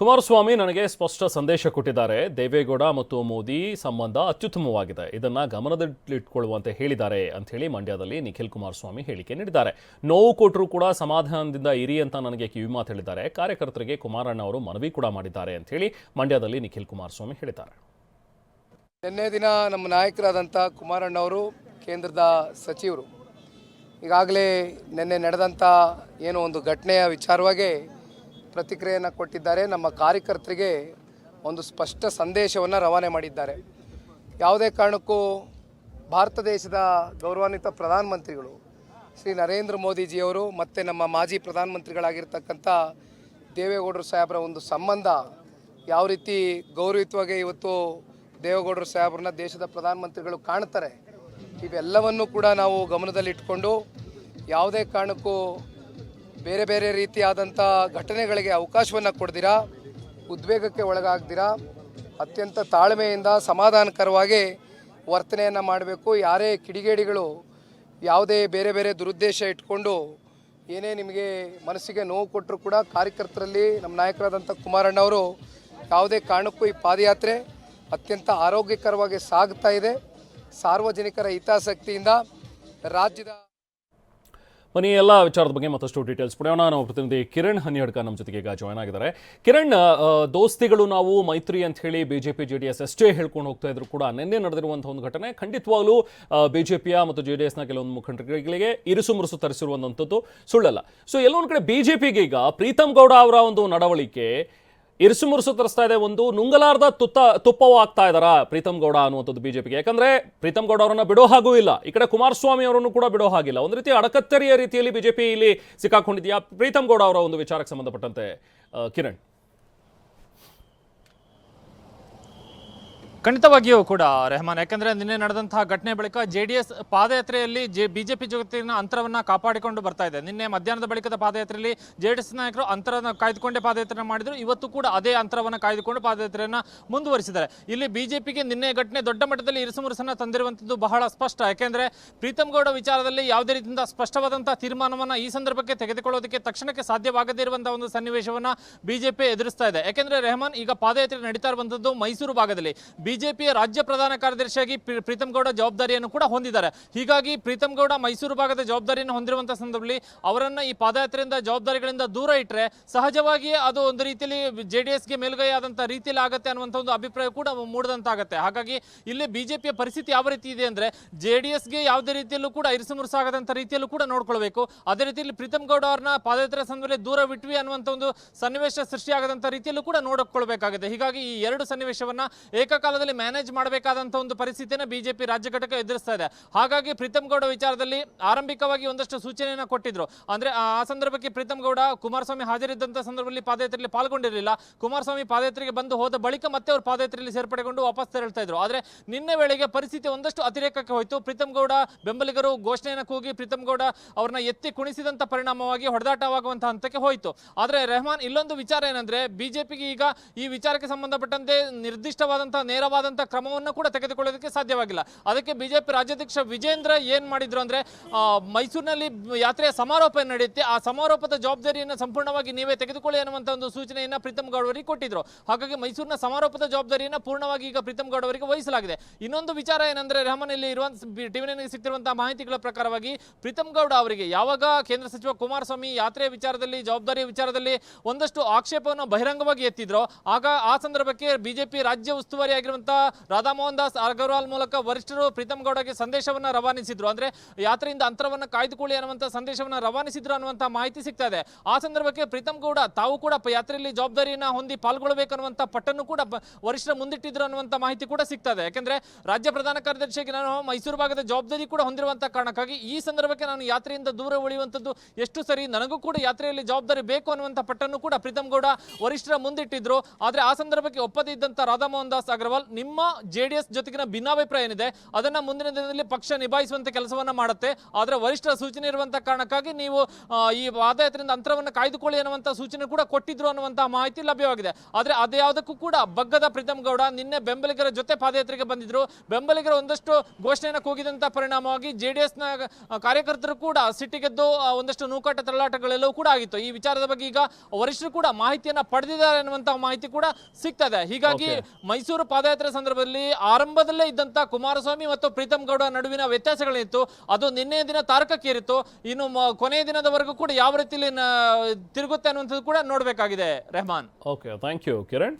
ಕುಮಾರಸ್ವಾಮಿ ನನಗೆ ಸ್ಪಷ್ಟ ಸಂದೇಶ ಕೊಟ್ಟಿದ್ದಾರೆ. ದೇವೇಗೌಡ ಮತ್ತು ಮೋದಿ ಸಂಬಂಧ ಅತ್ಯುತ್ತಮವಾಗಿದೆ. ಇದನ್ನು ಗಮನದಲ್ಲಿಟ್ಕೊಳ್ಳುವಂತೆ ಹೇಳಿದ್ದಾರೆ ಅಂತ ಹೇಳಿ ಮಂಡ್ಯದಲ್ಲಿ ನಿಖಿಲ್ ಕುಮಾರಸ್ವಾಮಿ ಹೇಳಿಕೆ ನೀಡಿದ್ದಾರೆ. ನೋವು ಕೊಟ್ಟರೂ ಕೂಡ ಸಮಾಧಾನದಿಂದ ಇರಿ ಅಂತ ನನಗೆ ಕಿವಿಮಾತು ಹೇಳಿದ್ದಾರೆ. ಕಾರ್ಯಕರ್ತರಿಗೆ ಕುಮಾರಣ್ಣ ಅವರು ಮನವಿ ಕೂಡ ಮಾಡಿದ್ದಾರೆ ಅಂತ ಹೇಳಿ ಮಂಡ್ಯದಲ್ಲಿ ನಿಖಿಲ್ ಕುಮಾರಸ್ವಾಮಿ ಹೇಳಿದ್ದಾರೆ. ನಿನ್ನೆ ದಿನ ನಮ್ಮ ನಾಯಕರಾದಂಥ ಕುಮಾರಣ್ಣವರು ಕೇಂದ್ರದ ಸಚಿವರು. ಈಗಾಗಲೇ ನಿನ್ನೆ ನಡೆದಂಥ ಏನೋ ಒಂದು ಘಟನೆಯ ವಿಚಾರವಾಗಿ ಪ್ರತಿಕ್ರಿಯೆಯನ್ನು ಕೊಟ್ಟಿದ್ದಾರೆ. ನಮ್ಮ ಕಾರ್ಯಕರ್ತರಿಗೆ ಒಂದು ಸ್ಪಷ್ಟ ಸಂದೇಶವನ್ನು ರವಾನೆ ಮಾಡಿದ್ದಾರೆ. ಯಾವುದೇ ಕಾರಣಕ್ಕೂ ಭಾರತ ದೇಶದ ಗೌರವಾನ್ವಿತ ಪ್ರಧಾನಮಂತ್ರಿಗಳು ಶ್ರೀ ನರೇಂದ್ರ ಮೋದಿಜಿಯವರು ಮತ್ತು ನಮ್ಮ ಮಾಜಿ ಪ್ರಧಾನಮಂತ್ರಿಗಳಾಗಿರ್ತಕ್ಕಂಥ ದೇವೇಗೌಡರು ಸಾಹೇಬರ ಒಂದು ಸಂಬಂಧ ಯಾವ ರೀತಿ ಗೌರವಿತವಾಗಿ ಇವತ್ತು ದೇವೇಗೌಡರು ಸಾಹೇಬ್ರನ್ನ ದೇಶದ ಪ್ರಧಾನಮಂತ್ರಿಗಳು ಕಾಣ್ತಾರೆ, ಇವೆಲ್ಲವನ್ನು ಕೂಡ ನಾವು ಗಮನದಲ್ಲಿಟ್ಟುಕೊಂಡು ಯಾವುದೇ ಕಾರಣಕ್ಕೂ ಬೇರೆ ಬೇರೆ ರೀತಿಯಾದಂಥ ಘಟನೆಗಳಿಗೆ ಅವಕಾಶವನ್ನು ಕೊಡ್ದಿರಾ? ಉದ್ವೇಗಕ್ಕೆ ಒಳಗಾಗ್ದಿರಾ? ಅತ್ಯಂತ ತಾಳ್ಮೆಯಿಂದ ಸಮಾಧಾನಕರವಾಗಿ ವರ್ತನೆಯನ್ನು ಮಾಡಬೇಕು. ಯಾರೇ ಕಿಡಿಗೇಡಿಗಳು ಯಾವುದೇ ಬೇರೆ ಬೇರೆ ದುರುದ್ದೇಶ ಇಟ್ಕೊಂಡು ಏನೇ ನಿಮಗೆ ಮನಸ್ಸಿಗೆ ನೋವು ಕೊಟ್ಟರು ಕೂಡ ಕಾರ್ಯಕರ್ತರಲ್ಲಿ ನಮ್ಮ ನಾಯಕರಾದಂಥ ಕುಮಾರಣ್ಣವರು ಯಾವುದೇ ಕಾರಣಕ್ಕೂ ಈ ಪಾದಯಾತ್ರೆ ಅತ್ಯಂತ ಆರೋಗ್ಯಕರವಾಗಿ ಸಾಗ್ತಾ ಇದೆ. ಸಾರ್ವಜನಿಕರ ಹಿತಾಸಕ್ತಿಯಿಂದ ರಾಜ್ಯದ ಬನ್ನಿ ಎಲ್ಲ ವಿಚಾರದ ಬಗ್ಗೆ ಮತ್ತಷ್ಟು ಡೀಟೇಲ್ಸ್ ಪಡೆಯೋಣ. ನಾವು ಪ್ರತಿನಿಧಿ ಕಿರಣ್ ಹನಿಯಡ್ಕ ನಮ್ಮ ಜೊತೆಗೆ ಈಗ ಜಾಯ್ನ್ ಆಗಿದ್ದಾರೆ. ಕಿರಣ್ ದೋಸ್ತಿಗಳು ನಾವು ಮೈತ್ರಿ ಅಂತ ಹೇಳಿ ಬಿಜೆಪಿ ಜೆ ಡಿ ಎಸ್ ಎಷ್ಟೇ ಹೇಳ್ಕೊಂಡು ಹೋಗ್ತಾ ಇದ್ರು ಕೂಡ ನಿನ್ನೆ ನಡೆದಿರುವಂತಹ ಒಂದು ಘಟನೆ. ಖಂಡಿತವಾಗ್ಲೂ ಬಿಜೆಪಿಯ ಮತ್ತು ಜೆ ಡಿ ಎಸ್ನ ಕೆಲವೊಂದು ಮುಖಂಡರುಗಳಿಗೆ ಇರುಸು ಮುರುಸು ತರಿಸಿರುವಂಥದ್ದು ಸುಳ್ಳಲ್ಲ. ಸೊ ಎಲ್ಲೊಂದು ಕಡೆ ಬಿಜೆಪಿಗೆ ಈಗ ಪ್ರೀತಮ್ ಗೌಡ ಅವರ ಒಂದು ನಡವಳಿಕೆ ಇರುಸು ಮುರುಸು ತರಿಸ್ತಾ ಇದೆ ಒಂದು ನುಂಗಲಾರ್ದ ತುತ್ತ ತುಪ್ಪವೂ ಆಗ್ತಾ ಇದಾರ ಪ್ರೀತಮ್ ಗೌಡ ಅನ್ನುವಂಥದ್ದು ಬಿಜೆಪಿಗೆ. ಯಾಕಂದ್ರೆ ಪ್ರೀತಮ್ ಗೌಡ ಅವರನ್ನ ಬಿಡೋ ಹಾಗೂ ಇಲ್ಲ. ಈ ಕಡೆ ಕುಮಾರಸ್ವಾಮಿ ಅವರನ್ನು ಕೂಡ ಬಿಡೋ ಹಾಗಿಲ್ಲ. ಒಂದು ರೀತಿ ಅಡಕತ್ತರಿಯ ರೀತಿಯಲ್ಲಿ ಬಿಜೆಪಿ ಇಲ್ಲಿ ಸಿಕ್ಕಾಕೊಂಡಿದೆಯಾ ಪ್ರೀತಮ್ ಗೌಡ ಅವರ ಒಂದು ವಿಚಾರಕ್ಕೆ ಸಂಬಂಧಪಟ್ಟಂತೆ ಕಿರಣ್. ಖಂಡಿತವಾಗಿಯೂ ಕೂಡ ರೆಹಮಾನ್. ಯಾಕಂದ್ರೆ ನಿನ್ನೆ ನಡೆದಂತಹ ಘಟನೆ ಬಳಿಕ ಜೆ ಡಿ ಎಸ್ ಪಾದಯಾತ್ರೆಯಲ್ಲಿ ಜೆ ಬಿಜೆಪಿ ಜೊತೆಗಿನ ಅಂತರವನ್ನ ಕಾಪಾಡಿಕೊಂಡು ಬರ್ತಾ ಇದೆ. ನಿನ್ನೆ ಮಧ್ಯಾಹ್ನದ ಬಳಿಕದ ಪಾದಯಾತ್ರೆಯಲ್ಲಿ ಜೆ ಡಿ ಎಸ್ ನಾಯಕರು ಅಂತರವನ್ನು ಕಾಯ್ದುಕೊಂಡೇ ಪಾದಯಾತ್ರೆ ಮಾಡಿದ್ರು. ಇವತ್ತು ಕೂಡ ಅದೇ ಅಂತರವನ್ನು ಕಾಯ್ದುಕೊಂಡು ಪಾದಯಾತ್ರೆಯನ್ನು ಮುಂದುವರಿಸಿದ್ದಾರೆ. ಇಲ್ಲಿ ಬಿಜೆಪಿಗೆ ನಿನ್ನೆ ಘಟನೆ ದೊಡ್ಡ ಮಟ್ಟದಲ್ಲಿ ಇರಿಸುಮುರುಸನ್ನು ತಂದಿರುವಂತದ್ದು ಬಹಳ ಸ್ಪಷ್ಟ. ಯಾಕೆಂದ್ರೆ ಪ್ರೀತಮ್ ಗೌಡ ವಿಚಾರದಲ್ಲಿ ಯಾವುದೇ ರೀತಿಯಿಂದ ಸ್ಪಷ್ಟವಾದಂಥ ತೀರ್ಮಾನವನ್ನು ಈ ಸಂದರ್ಭಕ್ಕೆ ತೆಗೆದುಕೊಳ್ಳೋದಕ್ಕೆ ತಕ್ಷಣಕ್ಕೆ ಸಾಧ್ಯವಾಗದೇ ಇರುವಂತಹ ಒಂದು ಸನ್ನಿವೇಶವನ್ನ ಬಿಜೆಪಿ ಎದುರಿಸ್ತಾ ಇದೆ. ಯಾಕೆಂದ್ರೆ ರೆಹಮಾನ್ ಈಗ ಪಾದಯಾತ್ರೆ ನಡೀತಾ ಇರುವಂಥದ್ದು ಮೈಸೂರು ಭಾಗದಲ್ಲಿ. ಬಿಜೆಪಿಯ ರಾಜ್ಯ ಪ್ರಧಾನ ಕಾರ್ಯದರ್ಶಿಯಾಗಿ ಪ್ರೀತಂ ಪ್ರೀತಮ್ ಗೌಡ ಜವಾಬ್ದಾರಿಯನ್ನು ಕೂಡ ಹೊಂದಿದ್ದಾರೆ. ಹೀಗಾಗಿ ಪ್ರೀತಮ್ ಗೌಡ ಮೈಸೂರು ಭಾಗದ ಜವಾಬ್ದಾರಿಯನ್ನು ಹೊಂದಿರುವಂತಹ ಸಂದರ್ಭದಲ್ಲಿ ಅವರನ್ನು ಈ ಪಾದಯಾತ್ರೆಯಿಂದ ಜವಾಬ್ದಾರಿಗಳಿಂದ ದೂರ ಇಟ್ಟರೆ ಸಹಜವಾಗಿಯೇ ಅದು ಒಂದು ರೀತಿಯಲ್ಲಿ ಜೆ ಡಿ ಎಸ್ಗೆ ಮೇಲುಗೈ ರೀತಿಯಲ್ಲಿ ಆಗುತ್ತೆ ಅನ್ನುವಂಥ ಒಂದು ಅಭಿಪ್ರಾಯ ಕೂಡ ಮೂಡಿದಂತಾಗುತ್ತೆ. ಹಾಗಾಗಿ ಇಲ್ಲಿ ಬಿಜೆಪಿಯ ಪರಿಸ್ಥಿತಿ ಯಾವ ರೀತಿ ಇದೆ ಅಂದ್ರೆ ಜೆ ಡಿ ಎಸ್ಗೆ ಯಾವುದೇ ರೀತಿಯಲ್ಲೂ ಕೂಡ ಇರಿಸುಮುರುಸಾಗದಂಥ ರೀತಿಯಲ್ಲೂ ಕೂಡ ನೋಡ್ಕೊಳ್ಬೇಕು. ಅದೇ ರೀತಿಯಲ್ಲಿ ಪ್ರೀತಮ್ ಗೌಡ ಅವ್ರನ್ನ ಪಾದಯಾತ್ರೆ ಸಂದರ್ಭದಲ್ಲಿ ದೂರ ಬಿಟ್ವಿ ಅನ್ನುವಂಥ ಒಂದು ಸನ್ನಿವೇಶ ಸೃಷ್ಟಿಯಾಗದಂಥ ರೀತಿಯಲ್ಲೂ ಕೂಡ ನೋಡಿಕೊಳ್ಬೇಕಾಗುತ್ತೆ. ಹೀಗಾಗಿ ಈ ಎರಡು ಸನ್ನಿವೇಶವನ್ನ ಏಕಕಾಲದಲ್ಲಿ ಮ್ಯಾನೇಜ್ ಮಾಡಬೇಕಾದಂಥ ಒಂದು ಪರಿಸ್ಥಿತಿಯನ್ನು ಬಿಜೆಪಿ ರಾಜ್ಯ ಘಟಕ ಎದುರಿಸ್ತಾ ಇದೆ. ಹಾಗಾಗಿ ಪ್ರೀತಮ್ ಗೌಡ ವಿಚಾರದಲ್ಲಿ ಆರಂಭಿಕವಾಗಿ ಒಂದಷ್ಟು ಸೂಚನೆಯನ್ನು ಕೊಟ್ಟಿದ್ರು. ಅಂದ್ರೆ ಆ ಸಂದರ್ಭಕ್ಕೆ ಪ್ರೀತಮ್ ಗೌಡ ಕುಮಾರಸ್ವಾಮಿ ಹಾಜರಿದ್ದಂಥ ಸಂದರ್ಭದಲ್ಲಿ ಪಾದಯಾತ್ರೆಯಲ್ಲಿ ಪಾಲ್ಗೊಂಡಿರಲಿಲ್ಲ. ಕುಮಾರಸ್ವಾಮಿ ಪಾದಯಾತ್ರೆಗೆ ಬಂದು ಹೋದ ಬಳಿಕ ಮತ್ತೆ ಅವರು ಪಾದಯಾತ್ರೆಯಲ್ಲಿ ಸೇರ್ಪಡೆಗೊಂಡು ವಾಪಸ್ ತೆರಳ್ತಾ ಇದ್ರು. ಆದ್ರೆ ನಿನ್ನೆ ವೇಳೆಗೆ ಪರಿಸ್ಥಿತಿ ಒಂದಷ್ಟು ಅತಿರೇಕಕ್ಕೆ ಹೋಯಿತು. ಪ್ರೀತಮ್ ಗೌಡ, ಬೆಂಬಲಿಗರು ಘೋಷಣೆಯನ್ನು ಕೂಗಿ ಪ್ರೀತಮ್ ಗೌಡ ಅವರನ್ನ ಎತ್ತಿ ಕುಣಿಸಿದಂತ ಪರಿಣಾಮವಾಗಿ ಹೊಡೆದಾಟವಾಗುವಂತಹ ಹಂತಕ್ಕೆ ಹೋಯಿತು. ಆದ್ರೆ ರೆಹಮಾನ್ ಇಲ್ಲೊಂದು ವಿಚಾರ ಏನಂದ್ರೆ, ಬಿಜೆಪಿಗೆ ಈಗ ಈ ವಿಚಾರಕ್ಕೆ ಸಂಬಂಧಪಟ್ಟಂತೆ ನಿರ್ದಿಷ್ಟವಾದಂತಹ ನೇರವಾದಂತಹ ಕ್ರಮವನ್ನು ಕೂಡ ತೆಗೆದುಕೊಳ್ಳೋದಕ್ಕೆ ಸಾಧ್ಯವಾಗಿಲ್ಲ. ಅದಕ್ಕೆ ಬಿಜೆಪಿ ರಾಜ್ಯಾಧ್ಯಕ್ಷ ವಿಜೇಂದ್ರ ಏನ್ ಮಾಡಿದ್ರು ಅಂದ್ರೆ ಮೈಸೂರಿನಲ್ಲಿ ಯಾತ್ರೆಯ ಸಮಾರೋಪ ನಡೆಯುತ್ತೆ. ಆ ಸಮಾರೋಪದ ಜವಾಬ್ದಾರಿಯನ್ನು ಸಂಪೂರ್ಣವಾಗಿ ನೀವೇ ತೆಗೆದುಕೊಳ್ಳಿ ಅನ್ನುವಂತ ಒಂದು ಸೂಚನೆಯನ್ನ ಪ್ರೀತಮ್ ಗೌಡವರಿಗೆ ಕೊಟ್ಟಿದ್ರು. ಹಾಗಾಗಿ ಮೈಸೂರಿನ ಸಮಾರೋಪದ ಜವಾಬ್ದಾರಿಯನ್ನ ಪೂರ್ಣವಾಗಿ ಈಗ ಪ್ರೀತಮ್ ಗೌಡ ಅವರಿಗೆ ವಹಿಸಲಾಗಿದೆ. ಇನ್ನೊಂದು ವಿಚಾರ ಏನಂದ್ರೆ ರೆಹಮಾನ್ ಇಲ್ಲಿ ಟಿವಿ ನೈನ್ಗೆ ಸಿಗ್ತಿರುವಂತಹ ಮಾಹಿತಿಗಳ ಪ್ರಕಾರವಾಗಿ ಪ್ರೀತಮ್ ಗೌಡ ಅವರಿಗೆ ಯಾವಾಗ ಕೇಂದ್ರ ಸಚಿವ ಕುಮಾರಸ್ವಾಮಿ ಯಾತ್ರೆಯ ವಿಚಾರದಲ್ಲಿ ಜವಾಬ್ದಾರಿ ವಿಚಾರದಲ್ಲಿ ಒಂದಷ್ಟು ಆಕ್ಷೇಪವನ್ನು ಬಹಿರಂಗವಾಗಿ ಎತ್ತಿದ್ರು, ಆಗ ಆ ಸಂದರ್ಭಕ್ಕೆ ಬಿಜೆಪಿ ರಾಜ್ಯ ಉಸ್ತುವಾರಿ ರಾಧಾಮೋಹನ್ ದಾಸ್ ಅಗರ್ವಾಲ್ ಮೂಲಕ ವರಿಷ್ಠರು ಪ್ರೀತಮ್ ಗೌಡಗೆ ಸಂದೇಶವನ್ನ ರವಾನಿಸಿದ್ರು. ಅಂದ್ರೆ ಯಾತ್ರೆಯಿಂದ ಅಂತರವನ್ನ ಕಾಯ್ದುಕೊಳ್ಳಿ ಅನ್ನುವಂತ ಸಂದೇಶವನ್ನ ರವಾನಿಸಿದ್ರು ಅನ್ನುವಂತ ಮಾಹಿತಿ ಸಿಗ್ತಾ ಇದೆ. ಆ ಸಂದರ್ಭಕ್ಕೆ ಪ್ರೀತಮ್ ಗೌಡ, ತಾವು ಕೂಡ ಯಾತ್ರೆಯಲ್ಲಿ ಜವಾಬ್ದಾರಿಯನ್ನ ಹೊಂದಿ ಪಾಲ್ಗೊಳ್ಳಬೇಕು ಅನ್ನುವಂತ ಪಟ್ಟನ್ನು ಕೂಡ ವರಿಷ್ಠರ ಮುಂದಿಟ್ಟಿದ್ರು ಅನ್ನುವಂತ ಮಾಹಿತಿ ಕೂಡ ಸಿಗ್ತಾ ಇದೆ. ಯಾಕಂದ್ರೆ ರಾಜ್ಯ ಪ್ರಧಾನ ಕಾರ್ಯದರ್ಶಿಯಾಗಿ ನಾನು ಮೈಸೂರು ಭಾಗದ ಜವಾಬ್ದಾರಿ ಕೂಡ ಹೊಂದಿರುವಂತ ಕಾರಣಕ್ಕಾಗಿ ಈ ಸಂದರ್ಭಕ್ಕೆ ನಾನು ಯಾತ್ರೆಯಿಂದ ದೂರ ಉಳಿಯುವಂಥದ್ದು ಎಷ್ಟು ಸರಿ? ನನಗೂ ಕೂಡ ಯಾತ್ರೆಯಲ್ಲಿ ಜವಾಬ್ದಾರಿ ಬೇಕು ಅನ್ನುವಂಥ ಪಟ್ಟನ್ನು ಕೂಡ ಪ್ರೀತಮ್ ಗೌಡ ವರಿಷ್ಠರ ಮುಂದಿಟ್ಟಿದ್ರು. ಆದರೆ ಆ ಸಂದರ್ಭಕ್ಕೆ ಒಪ್ಪದೇ ಇದ್ದಂಥ ರಾಧಾಮೋಹನ್ ದಾಸ್ ಅಗರ್ವಾಲ್ ನಿಮ್ಮ ಜೆ ಡಿ ಎಸ್ ಜೊತೆಗಿನ ಭಿನ್ನಾಭಿಪ್ರಾಯ ಏನಿದೆ? ಅದನ್ನ ಮುಂದಿನ ದಿನದಲ್ಲಿ ಪಕ್ಷ ನಿಭಾಯಿಸುವಂತ ಕೆಲಸವನ್ನ ಮಾಡುತ್ತೆ. ಆದ್ರೆ ವರಿಷ್ಠರ ಸೂಚನೆ ಇರುವಂತ ಕಾರಣಕ್ಕಾಗಿ ನೀವು ಈ ಪಾದಯಾತ್ರೆಯಿಂದ ಅಂತರವನ್ನು ಕಾಯ್ದುಕೊಳ್ಳಿ ಅನ್ನುವಂತ ಸೂಚನೆ ಕೂಡ ಕೊಟ್ಟಿದ್ರು ಅನ್ನುವಂತ ಮಾಹಿತಿ ಲಭ್ಯವಾಗಿದೆ. ಆದ್ರೆ ಅದ್ಯಾವುದಕ್ಕೂ ಕೂಡ ಬಗ್ಗದ ಪ್ರೀತಮ್ ಗೌಡ ನಿನ್ನೆ ಬೆಂಬಲಿಗರ ಜೊತೆ ಪಾದಯಾತ್ರೆಗೆ ಬಂದಿದ್ರು. ಬೆಂಬಲಿಗರ ಒಂದಷ್ಟು ಘೋಷಣೆಯನ್ನು ಕೂಗಿದಂತ ಪರಿಣಾಮವಾಗಿ ಜೆಡಿಎಸ್ನ ಕಾರ್ಯಕರ್ತರು ಕೂಡ ಸಿಟ್ಟಿಗೆದ್ದು ಒಂದಷ್ಟು ನೂಕಾಟ ತಳ್ಳಾಟಗಳೆಲ್ಲವೂ ಕೂಡ ಆಗಿತ್ತು. ಈ ವಿಚಾರದ ಬಗ್ಗೆ ಈಗ ವರಿಷ್ಠರು ಕೂಡ ಮಾಹಿತಿಯನ್ನ ಪಡೆದಿದ್ದಾರೆ ಅನ್ನುವಂತಹ ಮಾಹಿತಿ ಕೂಡ ಸಿಗ್ತದೆ ಇದೆ. ಹೀಗಾಗಿ ಮೈಸೂರು ಪಾದಯಾತ್ರೆ ಸಂದರ್ಭದಲ್ಲಿ ಆರಂಭದಲ್ಲೇ ಇದ್ದಂತ ಕುಮಾರಸ್ವಾಮಿ ಮತ್ತು ಪ್ರೀತಮ್ ಗೌಡ ನಡುವಿನ ವ್ಯತ್ಯಾಸಗಳೇನಿತ್ತು? ಅದು ನಿನ್ನೆ ದಿನ ತಾರಕಕ್ಕೇರಿತ್ತು. ಇನ್ನು ಕೊನೆಯ ದಿನದವರೆಗೂ ಕೂಡ ಯಾವ ರೀತಿಯಲ್ಲಿ ತಿರುಗುತ್ತೆ ಅನ್ನುವಂಥದ್ದು ಕೂಡ ನೋಡಬೇಕಾಗಿದೆ. Rehman. Okay thank you Kiran